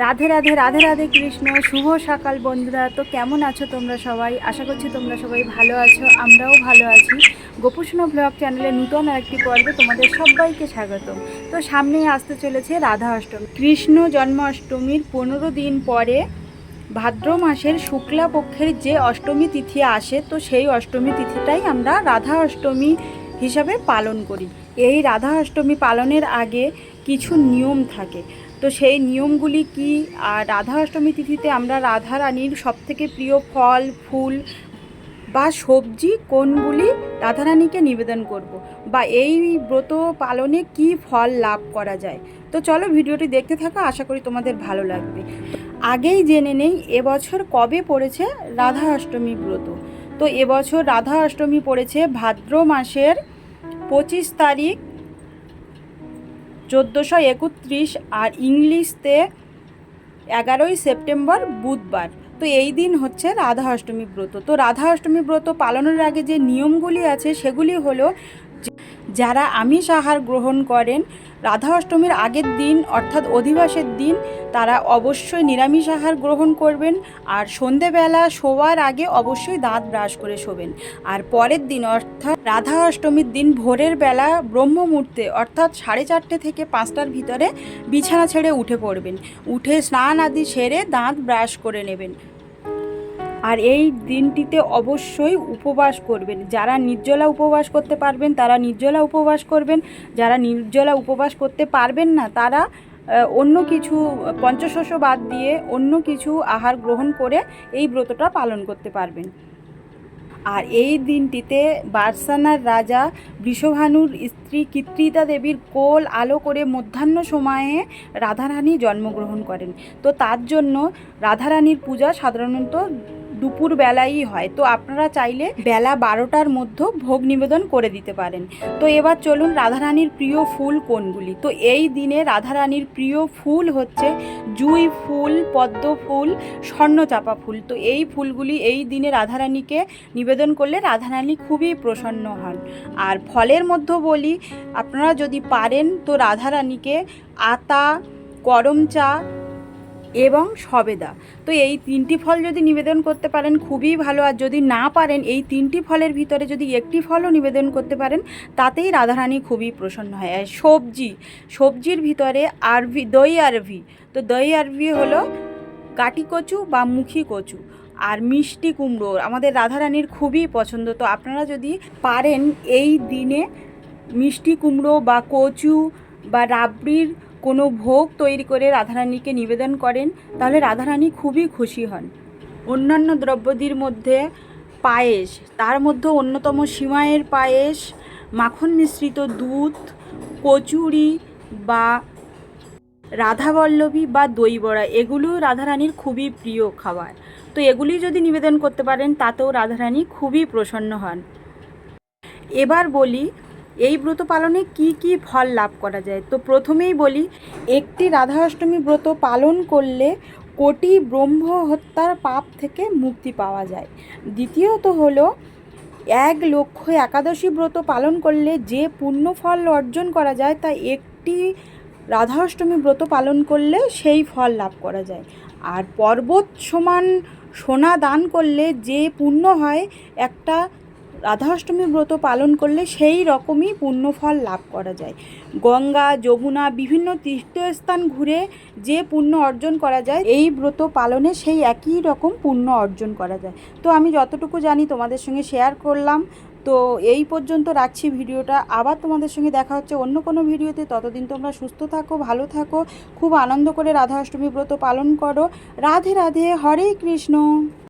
রাধে রাধে রাধে রাধে কৃষ্ণ, শুভ সকাল বন্ধুরা। তো কেমন আছো তোমরা সবাই? আশা করছি তোমরা সবাই ভালো আছো, আমরাও ভালো আছি। গোপুষ্ণ ব্লগ চ্যানেলে নূতন আরেকটি পর্বে তোমাদের সবাইকে স্বাগত তো সামনেই আসতে চলেছে রাধা অষ্টমী। কৃষ্ণ জন্মাষ্টমীর পনেরো দিন পরে ভাদ্র মাসের শুক্লা পক্ষের যে অষ্টমী তিথি আসে, তো সেই অষ্টমী তিথিটাই আমরা রাধা অষ্টমী হিসাবে পালন করি। এই রাধা অষ্টমী পালনের আগে কিছু নিয়ম থাকে। তো সেই নিয়মগুলি কি? আর রাধা অষ্টমী তিথিতে আমরা রাধা রানীর সবথেকে প্রিয় ফল, ফুল বা সবজি কোনগুলি রাধারানীকে নিবেদন করব বা এই ব্রত পালনে কি ফল লাভ করা যায়? তো চলো ভিডিওটি দেখতে থাকো, আশা করি তোমাদের ভালো লাগবে। আগেই জেনে নেই এবছর কবে পড়েছে রাধা অষ্টমী ব্রত? তো এবছর রাধা অষ্টমী পড়েছে ভাদ্র মাসের পঁচিশ তারিখ চোদ্দোশো একত্রিশ আর ইংলিশতে এগারোই সেপ্টেম্বর বুধবার। তো এই দিন হচ্ছে রাধা অষ্টমী ব্রত। তো রাধা অষ্টমী ব্রত পালনের আগে যে নিয়মগুলি আছে সেগুলি হলো যারা আমিষ আহার গ্রহণ করেন রাধা অষ্টমীর আগের দিন অর্থাৎ অধিবাসের দিন, তারা অবশ্যই নিরামিষ আহার গ্রহণ করবেন আর সন্ধেবেলা শোয়ার আগে অবশ্যই দাঁত ব্রাশ করে শোবেন। আর পরের দিন অর্থাৎ রাধা অষ্টমীর দিন ভোরের বেলা ব্রহ্ম মুহূর্তে অর্থাৎ সাড়ে চারটে থেকে পাঁচটার ভিতরে বিছানা ছেড়ে উঠে পড়বেন। উঠে স্নান আদি সেরে দাঁত ব্রাশ করে নেবেন। আর এই দিনটিতে অবশ্যই উপবাস করবেন। যারা নির্জলা উপবাস করতে পারবেন, তারা নির্জলা উপবাস করবেন। যারা নির্জলা উপবাস করতে পারবেন না, তারা অন্য কিছু পঞ্চশস্য বাদ দিয়ে অন্য কিছু আহার গ্রহণ করে এই ব্রতটা পালন করতে পারবেন। আর এই দিনটিতে বার্সানার রাজা বৃষভানুর স্ত্রী কৃত্রিতা দেবীর কোল আলো করে মধ্যাহ্ন সময়ে রাধারানী জন্মগ্রহণ করেন। তো তার জন্য রাধারানীর পূজা সাধারণত দুপুর বেলাই হয়। তো আপনারা চাইলে বেলা বারোটার মধ্যে ভোগ নিবেদন করে দিতে পারেন। তো এবার চলুন রাধারানীর প্রিয় ফুল কোনগুলি? তো এই দিনে রাধারানীর প্রিয় ফুল হচ্ছে জুঁই ফুল, পদ্ম ফুল, স্বর্ণচাপা ফুল। তো এই ফুলগুলি এই দিনে রাধারানীকে নিবেদন করলে রাধারানী খুবই প্রসন্ন হন। আর ফলের মধ্যে বলি, আপনারা যদি পারেন তো রাধারানীকে আতা করম চা এবং সবেদা। তো এই তিনটি ফল যদি নিবেদন করতে পারেন, খুবই ভালো। আর যদি না পারেন, এই তিনটি ফলের ভিতরে যদি একটি ফলও নিবেদন করতে পারেন, তাতেই রাধারানী খুবই প্রসন্ন হয়। আর সবজি, সবজির ভিতরে আরভি, দই আরভি। তো দই আরভি হলো কাটি কচু বা মুখী কচু আর মিষ্টি কুমড়ো। আমাদের রাধারানীর খুবই পছন্দ। তো আপনারা যদি পারেন, এই দিনে মিষ্টি কুমড়ো বা কচু বা রাবড়ির কোনো ভোগ তৈরি করে রাধারানীকে নিবেদন করেন, তাহলে রাধারানী খুবই খুশি হন। অন্যান্য দ্রব্যদির মধ্যে পায়েস, তার মধ্যে অন্যতম সিমাইয়ের পায়েস, মাখন মিশ্রিত দুধ, কচুরি বা রাধাবল্লভী বা দই বড়া এগুলো রাধারানীর খুবই প্রিয় খাবার। তো এগুলি যদি নিবেদন করতে পারেন, তাতেও রাধারানী খুবই প্রসন্ন হন। এবার বলি এই ব্রত পালনে কি কি ফল লাভ করা যায়? তো প্রথমেই বলি, একটি রাধা অষ্টমী ব্রত পালন করলে কোটি ব্রহ্ম হত্যার পাপ থেকে মুক্তি পাওয়া যায়। দ্বিতীয়ত হলো, এক লক্ষ একাদশী ব্রত পালন করলে যে পুণ্য ফল অর্জন করা যায়, তা একটি রাধা অষ্টমী ব্রত পালন করলে সেই ফল লাভ করা যায়। আর পর্বত সমান সোনা দান করলে যে পুণ্য হয়, একটা রাধা অষ্টমী ব্রত পালন করলে সেই রকমই পুণ্যফল লাভ করা যায়। গঙ্গা, যমুনা, বিভিন্ন তীর্থস্থান ঘুরে যে পুণ্য অর্জন করা যায়, এই ব্রত পালনে সেই একই রকম পুণ্য অর্জন করা যায়। তো আমি যতটুকু জানি তোমাদের সঙ্গে শেয়ার করলাম। তো এই পর্যন্ত রাখছি ভিডিওটা। আবার তোমাদের সঙ্গে দেখা হচ্ছে অন্য কোনো ভিডিওতে। ততদিন তোমরা সুস্থ থাকো, ভালো থাকো, খুব আনন্দ করে রাধা অষ্টমী ব্রত পালন করো। রাধে রাধে, হরে কৃষ্ণ।